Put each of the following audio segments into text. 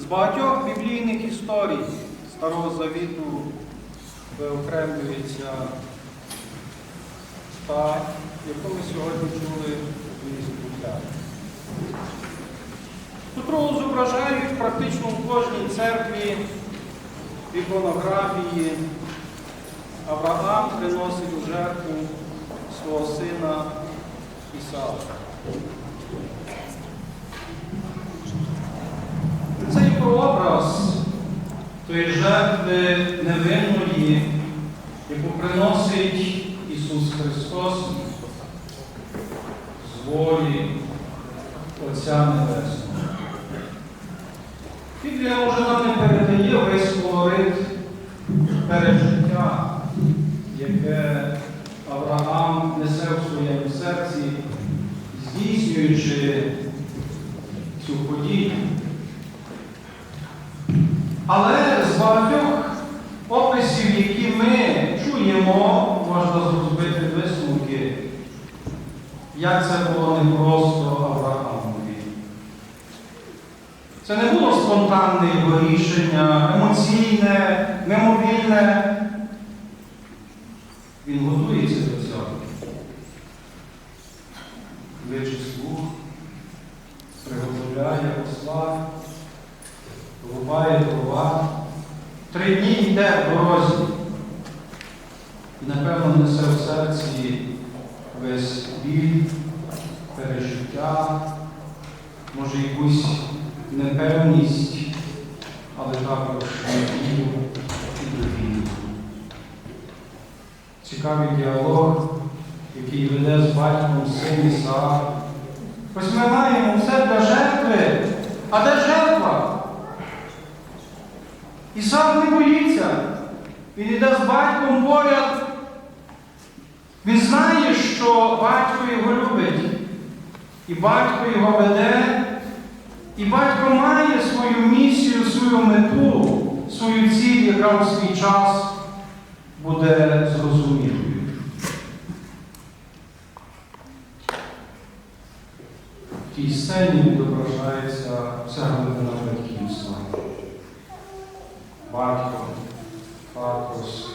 З багатьох біблійних історій Старого Завіту виокремлюється та, яку ми сьогодні чули у буття. Котру зображають практично в кожній церкві іконографії. Авраам приносить у жертву свого сина Ісаака. Тої жертви невинної, яку приносить Ісус Христос з волі Отця Небесного. Біблія може нам не передає весь колорит пережиття, яке Авраам несе в своєму серці, здійснюючи цю подію. Але з багатьох описів, які ми чуємо, можна зробити висновки, як це було не просто Авраамові. Це не було спонтанне його рішення, емоційне, мимовільне. Йде в дорозі. І, напевно, несе в серці весь біль, пережиття, може якусь непевність, але також надію і довіру. Цікавий діалог, який веде з батьком син Ісаак. Ось ми маємо все для жертви. А де жертва? Ісаак не боїться. Він йде з батьком поряд. Він знає, що батько його любить. І батько його веде. І батько має свою місію, свою мету, свою ціль, яка в свій час буде зрозумілою. В тій сцені відображається вся глибина батьківства. Батько, Патрос,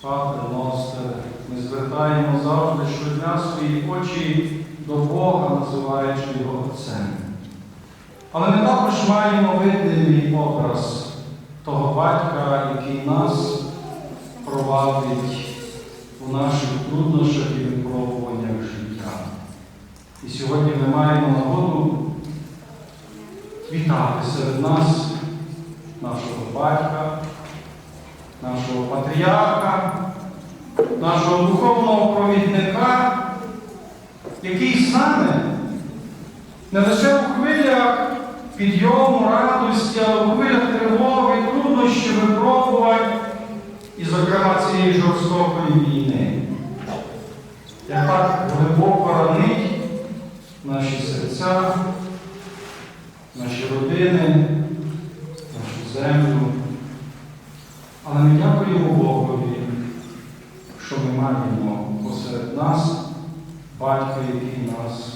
Патер Ностер. Ми звертаємо завжди щодня свої очі до Бога, називаючи його Отцем. Але ми також маємо видний образ того батька, який нас провадить у наших труднощах і випробуваннях життя. І сьогодні ми маємо нагоду вітати серед нас нашого батька, нашого патріарха, нашого духовного провідника, який нами не лише у хвилях підйому, радості, але у хвилях тривоги, труднощі, випробувань і, зокрема, цієї жорстокої війни, яка глибоко ранить наші серця, наші родини, ми дякуємо Богові, що ми маємо посеред нас батька, який нас